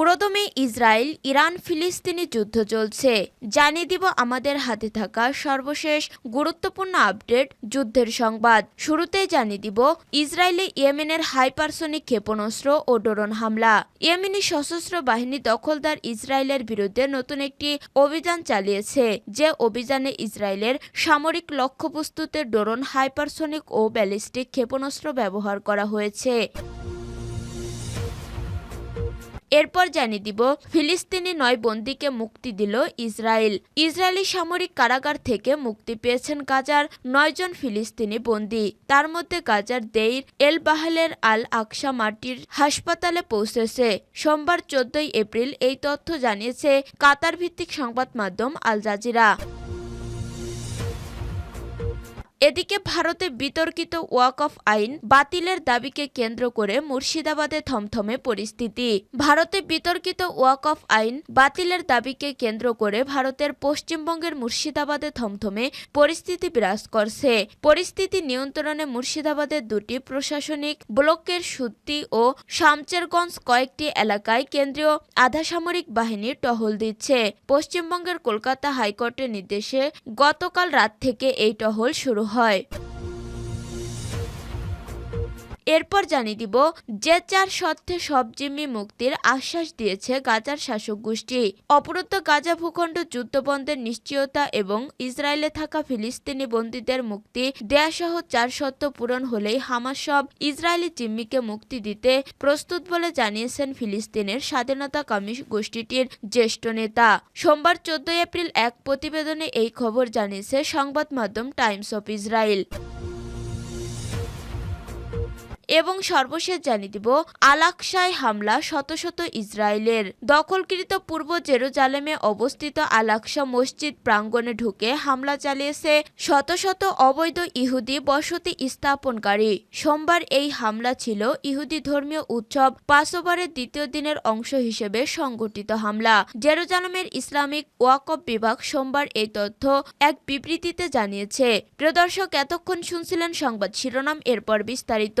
পুরোদমে Israel, Iran, ফিলিস্তিনি যুদ্ধ চলছে। জানিয়ে দিব আমাদের হাতে থাকা সর্বশেষ গুরুত্বপূর্ণ আপডেট যুদ্ধের সংবাদ। শুরুতেই জানিয়ে দিব, ইসরায়েলে ইয়েমেনের হাইপারসনিক ক্ষেপণাস্ত্র ও ড্রোন হামলা। ইয়েমেনি সশস্ত্র বাহিনী দখলদার ইসরায়েলের বিরুদ্ধে নতুন একটি অভিযান চালিয়েছে, যে অভিযানে ইসরায়েলের সামরিক লক্ষ্যবস্তুতে ড্রোন, হাইপারসনিক ও ব্যালিস্টিক ক্ষেপণাস্ত্র ব্যবহার করা হয়েছে। এরপর জানিয়ে দিব, ফিলিস্তিনি নয় বন্দীকে মুক্তি দিল ইসরায়েল। ইসরায়েলি সামরিক কারাগার থেকে মুক্তি পেয়েছেন গাজার নয়জন ফিলিস্তিনি বন্দী। তার মধ্যে গাজার দেইর এল বাহালের আল আকসা মাটির হাসপাতালে পৌঁছেছে। সোমবার চোদ্দই এপ্রিল এই তথ্য জানিয়েছে কাতার ভিত্তিক সংবাদ মাধ্যম আল জাজিরা। এদিকে ভারতে বিতর্কিত ওয়াক অফ আইন বাতিলের দাবিকে কেন্দ্র করে মুর্শিদাবাদে থমথমে পরিস্থিতি। ভারতে বিতর্কিত ওয়াক অফ আইন বাতিলের দাবিকে কেন্দ্র করে ভারতের পশ্চিমবঙ্গের মুর্শিদাবাদে থমথমে পরিস্থিতি বিরাজ করছে। পরিস্থিতি নিয়ন্ত্রণে মুর্শিদাবাদের দুটি প্রশাসনিক ব্লকের সুত্তি ও শামচেরগঞ্জ কয়েকটি এলাকায় কেন্দ্রীয় আধাসামরিক বাহিনী টহল দিচ্ছে। পশ্চিমবঙ্গের কলকাতা হাইকোর্টের নির্দেশে গতকাল রাত থেকে এই টহল শুরু হয়। এরপর জানিয়ে দিব, যে চার সত্ত্বে সব জিম্মি মুক্তির আশ্বাস দিয়েছে গাজার শাসক গোষ্ঠী। অপরুদ্ধ গাজা ভূখণ্ড যুদ্ধবন্ধের নিশ্চয়তা এবং ইসরায়েলে থাকা ফিলিস্তিনি বন্দীদের মুক্তি, দেয়াসহ চার সত্য পূরণ হলেই হামাস সব ইসরায়েলি জিম্মিকে মুক্তি দিতে প্রস্তুত বলে জানিয়েছেন ফিলিস্তিনের স্বাধীনতাকামী গোষ্ঠীটির জ্যেষ্ঠ নেতা। সোমবার চোদ্দ এপ্রিল এক প্রতিবেদনে এই খবর জানিয়েছে সংবাদ মাধ্যম টাইমস অফ ইসরায়েল। এবং সর্বশেষ জানিয়ে দিব, আলাকসায় হামলা শত শত ইসরায়েলের। দখলকৃত পূর্ব জেরুজালেমে অবস্থিত আলাকসা মসজিদ প্রাঙ্গণে ঢুকে হামলা চালিয়েছে শত শত অবৈধ ইহুদি বসতি স্থাপনকারী। সোমবার এই হামলা ছিল ইহুদি ধর্মীয় উৎসব পাসোবারের দ্বিতীয় দিনের অংশ হিসেবে সংগঠিত হামলা। জেরুজালেমের ইসলামিক ওয়াকফ বিভাগ সোমবার এই তথ্য এক বিবৃতিতে জানিয়েছে। প্রিয় দর্শক, এতক্ষণ শুনছিলেন সংবাদ শিরোনাম, এরপর বিস্তারিত।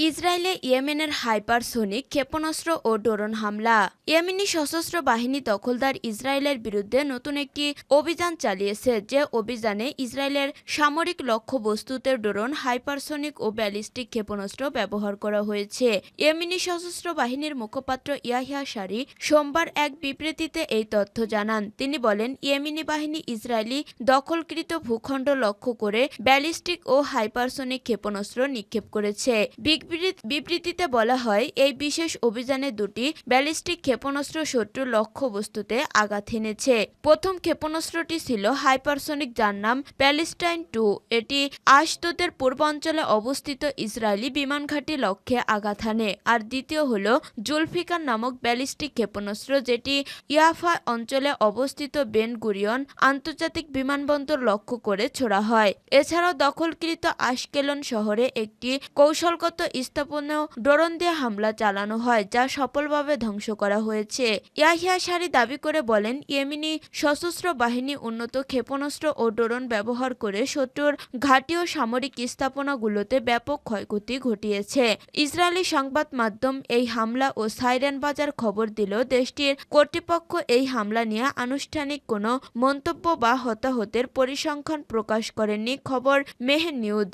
ইসরায়েলে ইয়েমেনের হাইপারসোনিক ক্ষেপণাস্ত্র ও ড্রোন হামলা। ইয়েমেনি সশস্ত্র বাহিনী দখলদার ইসরায়েলের বিরুদ্ধে নতুন একটি অভিযান চালিয়েছে যে অভিযানে ইসরায়েলের সামরিক লক্ষ্যবস্তুতে ড্রোন, হাইপারসোনিক ও ব্যালিস্টিক ক্ষেপণাস্ত্র ব্যবহার করা হয়েছে। ইয়েমেনি সশস্ত্র বাহিনীর মুখপাত্র ইয়াহিয়া সারি সোমবার এক বিবৃতিতে এই তথ্য জানান। তিনি বলেন, ইয়েমেনি বাহিনী ইসরায়েলি দখলকৃত ভূখণ্ড লক্ষ্য করে ব্যালিস্টিক ও হাইপারসোনিক ক্ষেপণাস্ত্র নিক্ষেপ করেছে। বিবৃতি- বিবৃতিতে বলা হয়, এই বিশেষ অভিযানে দুটি ব্যালিস্টিক ক্ষেপণাস্ত্র শত্রুর লক্ষ্যবস্তুতে আঘাত হেনেছে প্রথম ক্ষেপণাস্ত্রটি ছিল হাইপারসনিক, যার নাম প্যালেস্টাইন টু। এটি আশদোদের পূর্বাঞ্চলে অবস্থিত ইসরায়েলি বিমান ঘাঁটি লক্ষ্যে আঘাত হানে। আর দ্বিতীয় হল জুলফিকার নামক ব্যালিস্টিক ক্ষেপণাস্ত্র, যেটি ইয়াফা অঞ্চলে অবস্থিত বেন গুরিয়ন আন্তর্জাতিক বিমানবন্দর লক্ষ্য করে ছোড়া হয়। এছাড়াও দখলকৃত আশকেলন শহরে একটি কৌশলগত স্থাপন্য ড্রোন দিয়ে হামলা চালানো হয়, যা সফলভাবে ধ্বংস করা হয়েছে। ইয়াহিয়া সারি দাবি করে বলেন, ইয়েমিনি সশস্ত্র বাহিনী উন্নত ক্ষেপণাস্ত্র ও ড্রোন ব্যবহার করে শত্রুর ঘাঁটি ও সামরিক স্থাপনাগুলোতে ব্যাপক ক্ষয়ক্ষতি ঘটিয়েছে। ইসরায়েলি সংবাদ মাধ্যম এই হামলা ও সাইরেন বাজার খবর দিল, দেশটির কর্তৃপক্ষ এই হামলা নিয়ে আনুষ্ঠানিক কোনো মন্তব্য বা হতাহতের পরিসংখ্যান প্রকাশ করেনি খবর মেহ নিউজ।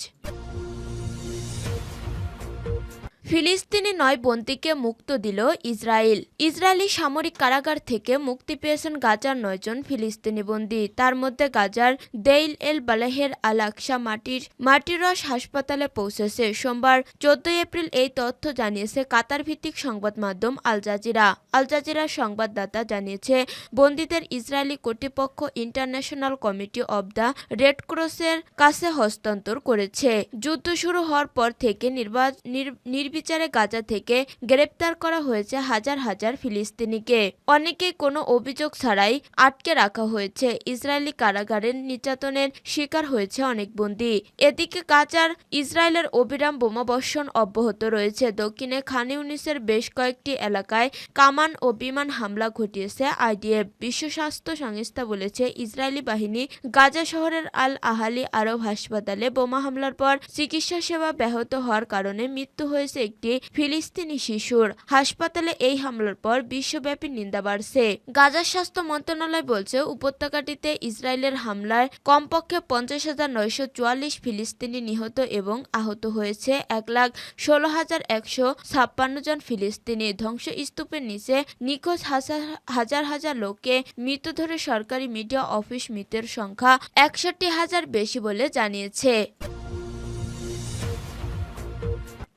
ফিলিস্তিনি নয় বন্দীকে মুক্ত দিল ইসরায়েল। ইসরায়েলি সামরিক কারাগার থেকে মুক্তি পেয়েছেন গাজার নয়জন ফিলিস্তিনি বন্দী। তার মধ্যে গাজার দেইল এল বালাহের আল আকসা মাটির মাটিরস হাসপাতালে পৌঁছেছে। সোমবার চোদ্দই এপ্রিল এই তথ্য জানিয়েছে কাতার ভিত্তিক সংবাদ মাধ্যম আল জাজিরা। আল জাজিরার সংবাদদাতা জানিয়েছে, বন্দীদের ইসরায়েলি কর্তৃপক্ষ international committee of the red ক্রসের কাছে হস্তান্তর করেছে। যুদ্ধ শুরু হওয়ার পর থেকে নির্বা- নির- নির্বিচারে গাজা থেকে গ্রেপ্তার করা হয়েছে হাজার হাজার ফিলিস্তিনিকে। অনেকেই কোনো অভিযোগ ছাড়াই আটকে রাখা হয়েছে। ইসরায়েলি কারাগারের নির্যাতনের শিকার হয়েছে অনেক বন্দী। এদিকে গাজার ইসরায়েলের অবিরাম বোমাবর্ষণ অব্যাহত রয়েছে। দক্ষিণে খান ইউনিসের বেশ কয়েকটি এলাকায় কামান ও বিমান হামলা ঘটিয়েছে আইডিএফ। বিশ্ব স্বাস্থ্য সংস্থা বলেছে, ইসরায়েলি বাহিনী গাজা শহরের আল আহালি আরব হাসপাতালে বোমা হামলার পর চিকিৎসা সেবা ব্যাহত হওয়ার কারণে মৃত্যু হয়েছে একটি ফিলিস্তিনি শিশুর হাসপাতালে এই হামলার পর বিশ্বব্যাপী নিন্দা বাড়ছে। গাজার স্বাস্থ্য মন্ত্রণালয় বলছে, উপত্যকাটিতে ইসরায়েলের হামলায় কমপক্ষে পঞ্চাশ হাজার নয়শো চুয়াল্লিশ ফিলিস্তিনি নিহত এবং আহত হয়েছে এক লাখ ষোলো হাজার একশো ছাপ্পান্ন জন ফিলিস্তিনি। ধ্বংসস্তূপের নিচে নিখোঁজ হাজার হাজার হাজার লোককে মৃত ধরে সরকারি মিডিয়া অফিস মৃতের সংখ্যা একষট্টি হাজার বেশি বলে জানিয়েছে।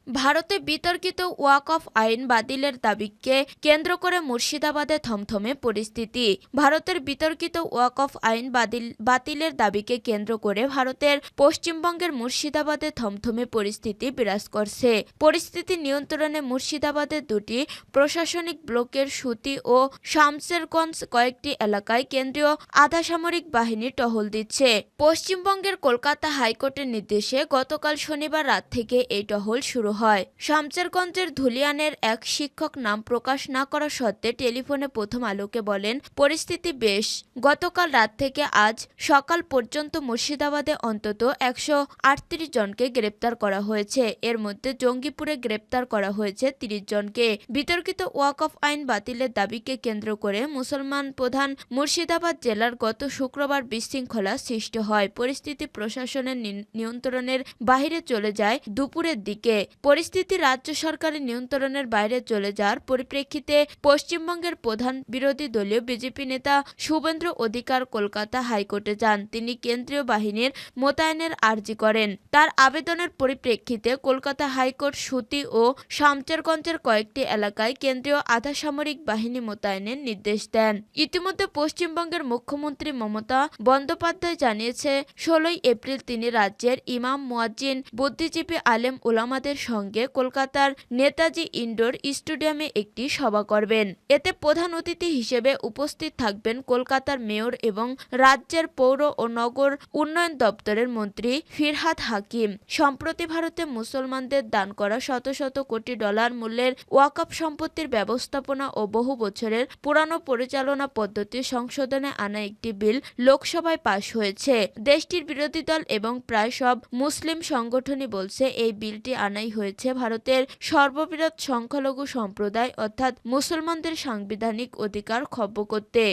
ভারতে বিতর্কিত ওয়াক অফ আইন বাতিলের দাবিকে কেন্দ্র করে মুর্শিদাবাদে থমথমে পরিস্থিতি। ভারতের বিতর্কিত ওয়াক অফ আইন বাতিল, বাতিলের দাবিকে কেন্দ্র করে ভারতের পশ্চিমবঙ্গের মুর্শিদাবাদে থমথমে পরিস্থিতি বিরাজ করছে। পরিস্থিতি নিয়ন্ত্রণে মুর্শিদাবাদের দুটি প্রশাসনিক ব্লকের সুতি ও শামসেরগঞ্জ কয়েকটি এলাকায় কেন্দ্রীয় আধা সামরিক বাহিনী টহল দিচ্ছে। পশ্চিমবঙ্গের কলকাতা হাইকোর্টের নির্দেশে গতকাল শনিবার রাত থেকে এই টহল শুরু হয়। শামচেরগঞ্জের ধুলিয়ানের এক শিক্ষক নাম প্রকাশ না করা সত্ত্বে টেলিফোনে প্রথম আলোকে বলেন, পরিস্থিতি বেশ। গতকাল রাত থেকে আজ সকাল পর্যন্ত মুর্শিদাবাদে অন্তত একশো আটত্রিশ জনকে গ্রেপ্তার করা হয়েছে। এর মধ্যে জঙ্গিপুরে গ্রেপ্তার করা হয়েছে তিরিশ জনকে। বিতর্কিত ওয়াক অফ আইন বাতিলের দাবিকে কেন্দ্র করে মুসলমান প্রধান মুর্শিদাবাদ জেলার গত শুক্রবার বিশৃঙ্খলা সৃষ্টি হয়। পরিস্থিতি প্রশাসনের নিয়ন্ত্রণের বাইরে চলে যায় দুপুরের দিকে। পরিস্থিতি রাজ্য সরকারের নিয়ন্ত্রণের বাইরে চলে যাওয়ার পরিপ্রেক্ষিতে পশ্চিমবঙ্গের প্রধান বিরোধী দলীয় বিজেপি নেতা শুভেন্দ্র অধিকার কলকাতা হাইকোর্টে যান। তিনি কেন্দ্রীয় বাহিনীর মোতায়েনের আর্জি করেন। তার আবেদনের পরিপ্রেক্ষিতে কলকাতা হাইকোর্ট সুতি ও শামচেরগঞ্জের কয়েকটি এলাকায় কেন্দ্রীয় আধা সামরিক বাহিনী মোতায়েনের নির্দেশ দেন। ইতিমধ্যে পশ্চিমবঙ্গের মুখ্যমন্ত্রী মমতা বন্দ্যোপাধ্যায় জানিয়েছে, ষোলোই এপ্রিল তিনি রাজ্যের ইমাম মুয়াজ্জিন, বুদ্ধিজীবী আলেম ওলামাদের সঙ্গে কলকাতার নেতাজি ইনডোর স্টেডিয়ামে একটি সভা করবেন। এতে প্রধান অতিথি হিসেবে উপস্থিত থাকবেন কলকাতার মেয়র এবং রাজ্যের পৌর ও নগর উন্নয়ন দপ্তরের মন্ত্রী ফিরহাদ হাকিম। সম্প্রতি ভারতে মুসলমানদের দান করা শত শত কোটি ডলার মূল্যের ওয়াকফ সম্পত্তির ব্যবস্থাপনা ও বহু বছরের পুরানো পরিচালনা পদ্ধতি সংশোধনে আনা একটি বিল লোকসভায় পাশ হয়েছে। দেশটির বিরোধী দল এবং প্রায় সব মুসলিম সংগঠনই বলছে এই বিলটি আনাই হয়েছে। ভারতের সর্ববৃহৎ সংখ্যালঘু সম্প্রদায় অর্থাৎ মুসলমানদের সাংবিধানিক অধিকার খর্ব করতে।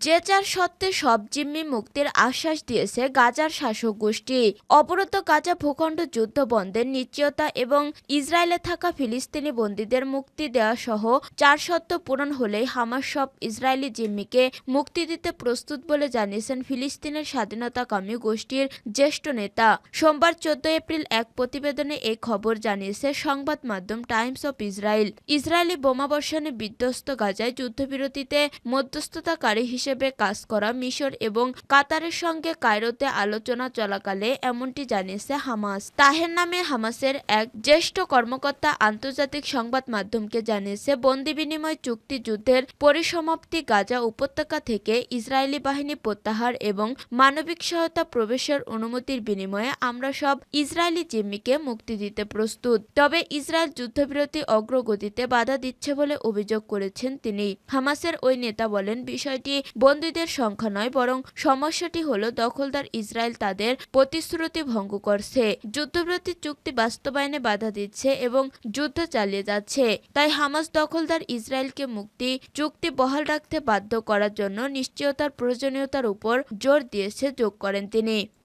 যে চার সত্ত্বে সব জিম্মি মুক্তির আশ্বাস দিয়েছে গাজার শাসক গোষ্ঠী। অবরুদ্ধ গাজা ভূখণ্ড যুদ্ধ বন্ধের নিশ্চয়তা এবং ইসরায়েলে থাকা ফিলিস্তিনি বন্দীদের মুক্তি দেওয়া সহ চার সত্য পূরণ হলেই হামাস সব ইসরায়েলি জিম্মিকে মুক্তি দিতে প্রস্তুত বলে জানিয়েছেন ফিলিস্তিনের স্বাধীনতাকামী গোষ্ঠীর জ্যেষ্ঠ নেতা। সোমবার চোদ্দ এপ্রিল এক প্রতিবেদনে এই খবর জানিয়েছে সংবাদ মাধ্যম টাইমস অফ ইসরায়েল। ইসরায়েলি বোমাবর্ষণে বিধ্বস্ত গাজায় যুদ্ধবিরতিতে মধ্যস্থতাকারী হিসেবে কাজ করা মিশর এবং কাতারের সঙ্গে কায়রোতে আলোচনা চলাকালে এমনটি জানিয়েছে হামাস। তাহের নামে হামাসের এক জ্যেষ্ঠ কর্মকর্তা আন্তর্জাতিক সংবাদ মাধ্যমকে জানিয়েছে, বন্দি বিনিময় চুক্তি যুদ্ধের পরিসমাপ্তি গাজা উপত্যকা থেকে ইসরায়েলি বাহিনী প্রত্যাহার এবং মানবিক সহায়তা প্রবেশের অনুমতির বিনিময়ে আমরা সব ইসরায়েলি জিম্মিকে মুক্তি দিতে প্রস্তুত। তবে ইসরায়েল যুদ্ধবিরতি অগ্রগতিতে বাধা দিচ্ছে বলে অভিযোগ করেছেন তিনি। হামাসের ওই নেতা বলেন, বিষয়টি বন্দীদের সংখ্যা নয়, বরং সমস্যাটি হলো দখলদার ইসরায়েল তাদের প্রতিশ্রুতি ভঙ্গ করছে। যুদ্ধবিরতি চুক্তি বাস্তবায়নে বাধা দিচ্ছে এবং যুদ্ধ চালিয়ে যাচ্ছে। তাই হামাস দখলদার ইসরায়েলকে মুক্তি, চুক্তি বহাল রাখতে বাধ্য করার জন্য নিশ্চয়তার প্রয়োজনীয়তার উপর জোর দিয়েছে, যোগ করেন তিনি।